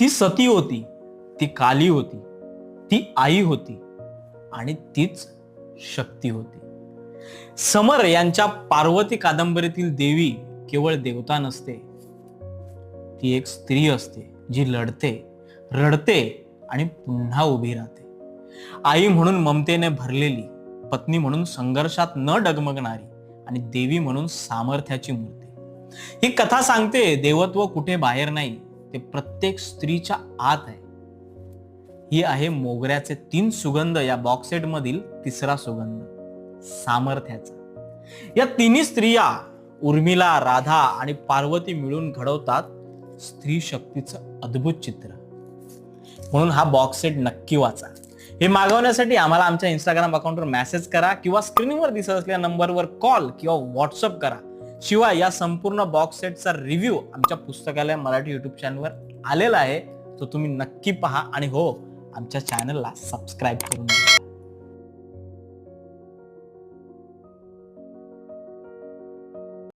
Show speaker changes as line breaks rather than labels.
ती सती होती ती काली होती ती आई होती आणि तीच शक्ती होती. समर यांच्या पार्वती कादंबरीतील देवी केवळ देवता नसते ती एक स्त्री असते जी लढते रडते आणि पुन्हा उभी राहते. आई म्हणून ममतेने भरलेली पत्नी म्हणून संघर्षात न डगमगणारी आणि देवी म्हणून सामर्थ्याची मूर्ती. ही कथा सांगते देवत्व कुठे बाहेर नाही ते प्रत्येक स्त्रीच्या आत आहे. ही आहे मोगऱ्याचे तीन सुगंध. या बॉक्सेटमधील मधील तिसरा सुगंध सामर्थ्याचा. या तिन्ही स्त्रिया उर्मिला राधा आणि पार्वती मिळून घडवतात स्त्री शक्तीचं अद्भुत चित्र. म्हणून हा बॉक्सेट नक्की वाचा. हे मागवण्यासाठी आम्हाला आमच्या इंस्टाग्राम अकाउंटवर मेसेज करा किंवा स्क्रीनवर दिसत असलेल्या नंबरवर कॉल किंवा व्हॉट्सअप करा. शिवाय या संपूर्ण बॉक्स सेटचा रिव्ह्यू आमच्या पुस्तकालय मराठी युट्यूब चॅनलवर आलेला आहे. तो तुम्ही नक्की पहा आणि हो आमच्या चॅनलला सबस्क्राईब करून घ्या.